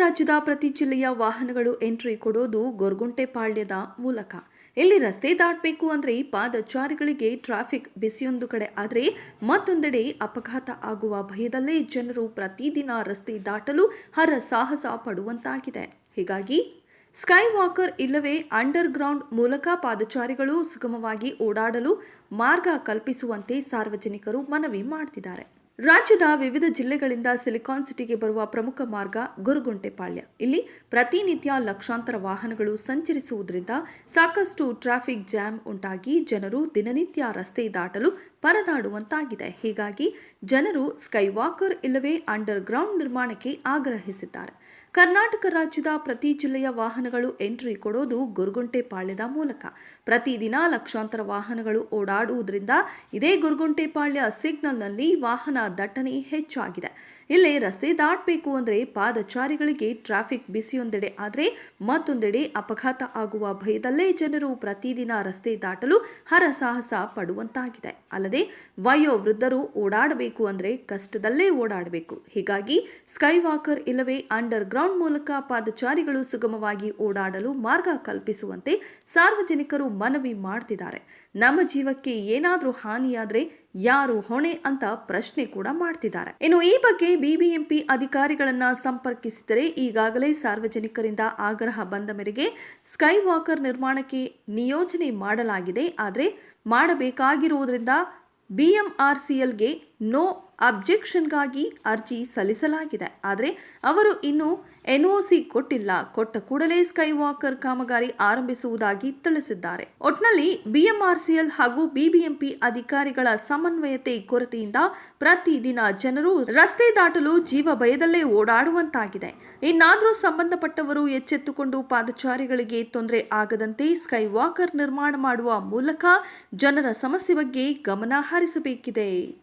ರಾಜ್ಯದ ಪ್ರತಿ ಜಿಲ್ಲೆಯ ವಾಹನಗಳು ಎಂಟ್ರಿ ಕೊಡೋದು ಗೊರಗುಂಟೆಪಾಳ್ಯದ ಮೂಲಕ. ಇಲ್ಲಿ ರಸ್ತೆ ದಾಟಬೇಕು ಅಂದರೆ ಪಾದಚಾರಿಗಳಿಗೆ ಟ್ರಾಫಿಕ್ ಬಿಸಿಯೊಂದು ಕಡೆ ಆದರೆ ಮತ್ತೊಂದೆಡೆ ಅಪಘಾತ ಆಗುವ ಭಯದಲ್ಲೇ ಜನರು ಪ್ರತಿದಿನ ರಸ್ತೆ ದಾಟಲು ಹರ ಸಾಹಸ ಪಡುವಂತಾಗಿದೆ. ಹೀಗಾಗಿ ಸ್ಕೈ ವಾಕರ್ ಇಲ್ಲವೇ ಅಂಡರ್ ಗ್ರೌಂಡ್ ಮೂಲಕ ಪಾದಚಾರಿಗಳು ಸುಗಮವಾಗಿ ಓಡಾಡಲು ಮಾರ್ಗ ಕಲ್ಪಿಸುವಂತೆ ಸಾರ್ವಜನಿಕರು ಮನವಿ ಮಾಡ್ತಿದ್ದಾರೆ. ರಾಜ್ಯದ ವಿವಿಧ ಜಿಲ್ಲೆಗಳಿಂದ ಸಿಲಿಕಾನ್ ಸಿಟಿಗೆ ಬರುವ ಪ್ರಮುಖ ಮಾರ್ಗ ಗುರುಗುಂಟೆಪಾಳ್ಯ ಇಲ್ಲಿ ಪ್ರತಿನಿತ್ಯ ಲಕ್ಷಾಂತರ ವಾಹನಗಳು ಸಂಚರಿಸುವುದರಿಂದ ಸಾಕಷ್ಟು ಟ್ರಾಫಿಕ್ ಜಾಮ್ ಉಂಟಾಗಿ ಜನರು ದಿನನಿತ್ಯ ರಸ್ತೆ ದಾಟಲು ಪರದಾಡುವಂತಾಗಿದೆ. ಹೀಗಾಗಿ ಜನರು ಸ್ಕೈ ವಾಕರ್ ಇಲ್ಲವೇ ಅಂಡರ್ ಗ್ರೌಂಡ್ ನಿರ್ಮಾಣಕ್ಕೆ ಆಗ್ರಹಿಸಿದ್ದಾರೆ. ಕರ್ನಾಟಕ ರಾಜ್ಯದ ಪ್ರತಿ ಜಿಲ್ಲೆಯ ವಾಹನಗಳು ಎಂಟ್ರಿ ಕೊಡೋದು ಗುರುಗುಂಟೆಪಾಳ್ಯದ ಮೂಲಕ. ಪ್ರತಿದಿನ ಲಕ್ಷಾಂತರ ವಾಹನಗಳು ಓಡಾಡುವುದರಿಂದ ಇದೇ ಗುರುಗುಂಟೆಪಾಳ್ಯ ಸಿಗ್ನಲ್ನಲ್ಲಿ ವಾಹನ ದಟ್ಟಣೆ ಹೆಚ್ಚಾಗಿದೆ. ಇಲ್ಲಿ ರಸ್ತೆ ದಾಟಬೇಕು ಅಂದರೆ ಪಾದಚಾರಿಗಳಿಗೆ ಟ್ರಾಫಿಕ್ ಬಿಸಿಯೊಂದೆಡೆ ಆದರೆ ಮತ್ತೊಂದೆಡೆ ಅಪಘಾತ ಆಗುವ ಭಯದಲ್ಲೇ ಜನರು ಪ್ರತಿದಿನ ರಸ್ತೆ ದಾಟಲು ಹರಸಾಹಸ ಪಡುವಂತಾಗಿದೆ. ಅಲ್ಲದೆ ವಯೋ ವೃದ್ಧರು ಓಡಾಡಬೇಕು ಅಂದರೆ ಕಷ್ಟದಲ್ಲೇ ಓಡಾಡಬೇಕು. ಹೀಗಾಗಿ ಸ್ಕೈ ವಾಕರ್ ಇಲ್ಲವೇ ಅಂಡರ್ ಗ್ರೌಂಡ್ ಮೂಲಕ ಪಾದಚಾರಿಗಳು ಸುಗಮವಾಗಿ ಓಡಾಡಲು ಮಾರ್ಗ ಕಲ್ಪಿಸುವಂತೆ ಸಾರ್ವಜನಿಕರು ಮನವಿ ಮಾಡ್ತಿದ್ದಾರೆ. ನಮ್ಮ ಜೀವಕ್ಕೆ ಏನಾದರೂ ಹಾನಿಯಾದರೆ ಯಾರು ಹೊಣೆ ಅಂತ ಪ್ರಶ್ನೆ ಕೂಡ ಮಾಡ್ತಿದ್ದಾರೆ. ಇನ್ನು ಈ ಬಗ್ಗೆ ಬಿಬಿಎಂಪಿ ಅಧಿಕಾರಿಗಳನ್ನ ಸಂಪರ್ಕಿಸಿದರೆ ಈಗಾಗಲೇ ಸಾರ್ವಜನಿಕರಿಂದ ಆಗ್ರಹ ಬಂದ ಮೇರೆಗೆ ಸ್ಕೈ ವಾಕರ್ ನಿರ್ಮಾಣಕ್ಕೆ ನಿಯೋಜನೆ ಮಾಡಲಾಗಿದೆ. ಆದರೆ ಮಾಡಬೇಕಾಗಿರುವುದರಿಂದ ಬಿಎಂಆರ್ಸಿಎಲ್ಗೆ ನೋ ಅಬ್ಜೆಕ್ಷನ್ಗಾಗಿ ಅರ್ಜಿ ಸಲ್ಲಿಸಲಾಗಿದೆ. ಆದರೆ ಅವರು ಇನ್ನೂ ಎನ್ಒಸಿ ಕೊಟ್ಟಿಲ್ಲ. ಕೊಟ್ಟ ಕೂಡಲೇ ಸ್ಕೈ ವಾಕರ್ ಕಾಮಗಾರಿ ಆರಂಭಿಸುವುದಾಗಿ ತಿಳಿಸಿದ್ದಾರೆ. ಒಟ್ನಲ್ಲಿ ಬಿಎಂಆರ್ಸಿಎಲ್ ಹಾಗೂ ಬಿಬಿಎಂಪಿ ಅಧಿಕಾರಿಗಳ ಸಮನ್ವಯತೆ ಕೊರತೆಯಿಂದ ಪ್ರತಿದಿನ ಜನರು ರಸ್ತೆ ದಾಟಲು ಜೀವ ಭಯದಲ್ಲೇ ಓಡಾಡುವಂತಾಗಿದೆ. ಇನ್ನಾದರೂ ಸಂಬಂಧಪಟ್ಟವರು ಎಚ್ಚೆತ್ತುಕೊಂಡು ಪಾದಚಾರಿಗಳಿಗೆ ತೊಂದರೆ ಆಗದಂತೆ ಸ್ಕೈ ವಾಕರ್ ನಿರ್ಮಾಣ ಮಾಡುವ ಮೂಲಕ ಜನರ ಸಮಸ್ಯೆ ಬಗ್ಗೆ ಗಮನ ಹರಿಸಬೇಕಿದೆ.